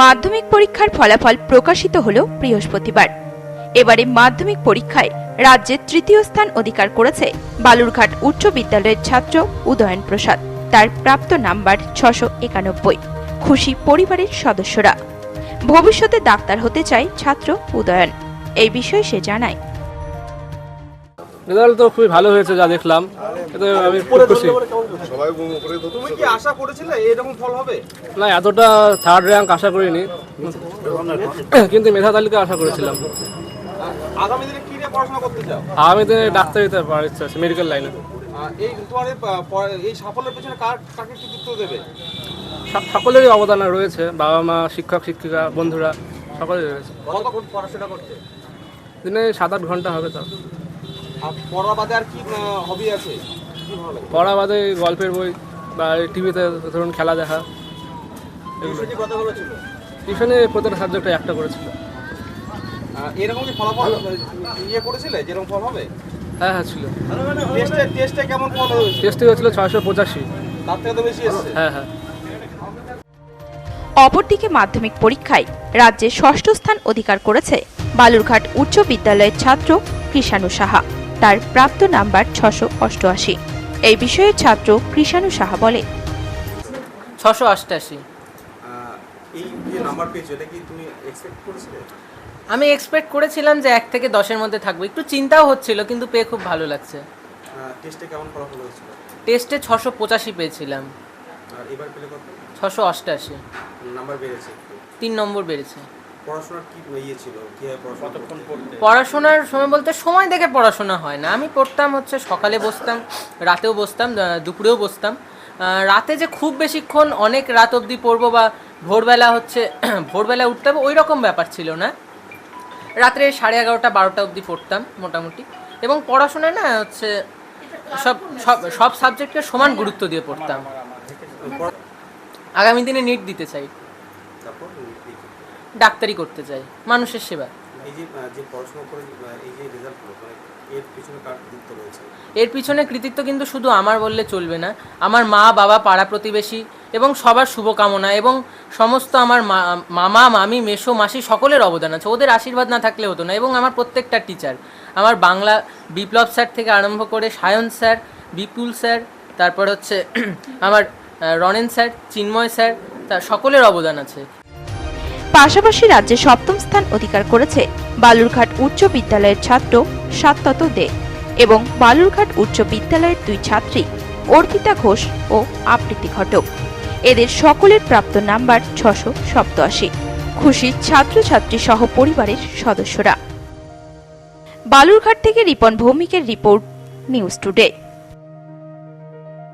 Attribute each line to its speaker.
Speaker 1: মাধ্যমিক পরীক্ষার ফলাফল প্রকাশিত হল বৃহস্পতিবার। এবারে মাধ্যমিক পরীক্ষায় রাজ্যের তৃতীয় স্থান অধিকার করেছে বালুরঘাট উচ্চ বিদ্যালয়ের ছাত্র উদয়ন প্রসাদ। তার প্রাপ্ত নাম্বার ছশো একানব্বই। খুশি পরিবারের সদস্যরা। ভবিষ্যতে ডাক্তার হতে চায় ছাত্র উদয়ন। এই বিষয়ে সে জানায়
Speaker 2: রেজাল্ট তো খুবই ভালো হয়েছে যা দেখলাম। এতে আমি খুব খুশি।
Speaker 3: তুমি কি আশা করেছিলে এরকম ফল হবে?
Speaker 2: না এতটা থার্ড র্যাঙ্ক আশা করিনি। কিন্তু মেধা তালিকা আশা করেছিলাম।
Speaker 3: আগামী দিনে কি নিয়ে পড়াশোনা করতে চাও?
Speaker 2: আমি তো ডাক্তার হতে পারার ইচ্ছা আছে মেডিকেল লাইনে
Speaker 3: এই তোমার এই প- প- এই সাফল্যের পেছনে কার কাকে কৃতিত্ব দেবে?
Speaker 2: সব- সকলেরই অবদান রয়েছে। বাবা মা শিক্ষক শিক্ষিকা বন্ধুরা সকলেই রয়েছে।
Speaker 3: পড়াশোনা করতে?
Speaker 2: দিনে সাত আট ঘণ্টা হবে তো
Speaker 3: আর পড়া বাদে আর কি হবি আছে? কি ভালো লাগে?
Speaker 2: পড়া বাদে গল্পের বই বা টিভিতে ধরুন খেলা দেখা টিউশনে প্রতিটা সাবজেক্টে একটা করেছিল
Speaker 3: এরকম কি ফলাফল ইয়ে করেছিলে? যেরকম ফল হবে?
Speaker 2: হ্যাঁ হ্যাঁ ছিল।
Speaker 3: টেস্টে টেস্টে কেমন ফল হয়েছে
Speaker 2: টেস্টে হয়েছিল ছয়শো পঁচাশি।
Speaker 3: তার থেকে তো বেশি এসছে।
Speaker 2: হ্যাঁ হ্যাঁ।
Speaker 1: অপরদিকে মাধ্যমিক পরীক্ষায় রাজ্যে ষষ্ঠ স্থান অধিকার করেছে বালুরঘাট উচ্চ বিদ্যালয়ের ছাত্র কৃষাণু সাহা। তার প্রাপ্ত নাম্বার ছশো অষ্টআশি। এই বিষয়ে ছাত্র কৃষাণু সাহা বলে।
Speaker 4: ছশো অষ্টাশি
Speaker 3: এই যে নাম্বার পেয়েছ এটা কি তুমি এক্সপেক্ট করেছিলে?
Speaker 4: আমি এক্সপেক্ট করেছিলাম যে এক থেকে দশের মধ্যে থাকব। একটু চিন্তাও হচ্ছিল কিন্তু পেয়ে খুব ভালো লাগছে।
Speaker 3: টেস্টে কেমন ফলাফল হয়েছিল?
Speaker 4: টেস্টে ছশো পঁচাশি পেয়েছিলাম।
Speaker 3: আর এবার পেলে কত?
Speaker 4: ছশো
Speaker 3: নাম্বার বেড়েছে
Speaker 4: তিন নম্বর বেড়েছে।
Speaker 3: পড়াশোনার কি ইয়ে ছিল? কীভাবে পড়াশোনা কতক্ষণ পড়তে?
Speaker 4: পড়াশোনার সময় বলতে সময় দেখে পড়াশোনা হয় না। আমি পড়তাম হচ্ছে সকালে বসতাম রাতেও বসতাম দুপুরেও বসতাম। রাতে যে খুব বেশিক্ষণ অনেক রাত অবধি পড়ব বা ভোরবেলা হচ্ছে ভোরবেলা উঠতে হবে ওই রকম ব্যাপার ছিল না। রাত্রে সাড়ে এগারোটা বারোটা অবধি পড়তাম মোটামুটি। এবং পড়াশোনায় না হচ্ছে সব সব সব সাবজেক্টকে সমান গুরুত্ব দিয়ে পড়তাম। আগামী দিনে নিট দিতে চাই। ডাক্তারি করতে চাই মানুষের সেবা।
Speaker 3: মানে এর পিছনে কৃতিত্ব রয়েছে?
Speaker 4: এর পিছনে কৃতিত্ব কিন্তু শুধু আমার বললে চলবে না আমার মা বাবা পাড়া প্রতিবেশী এবং সবার শুভকামনা এবং সমস্ত আমার মামা মামি মেসো মাসি সকলের অবদান আছে। ওদের আশীর্বাদ না থাকলে হতো না এবং আমার প্রত্যেকটা টিচার আমার বাংলা বিপ্লব স্যার থেকে আরম্ভ করে সায়ন স্যার বিপুল স্যার তারপর হচ্ছে আমার রনেন স্যার চিন্ময় স্যার তার সকলের অবদান আছে।
Speaker 1: পাশাপাশি রাজ্যে সপ্তম স্থান অধিকার করেছে বালুরঘাট উচ্চ বিদ্যালয়ের ছাত্র সাত্তত দে এবং বালুরঘাট উচ্চ বিদ্যালয়ের দুই ছাত্রী অর্পিতা ঘোষ ও আবৃত্তি ঘটক। এদের সকলের প্রাপ্ত নাম্বার ছশো সপ্তআশি। খুশি ছাত্রছাত্রী সহ পরিবারের সদস্যরা। বালুরঘাট থেকে রিপন ভৌমিকের রিপোর্ট নিউজ টুডে।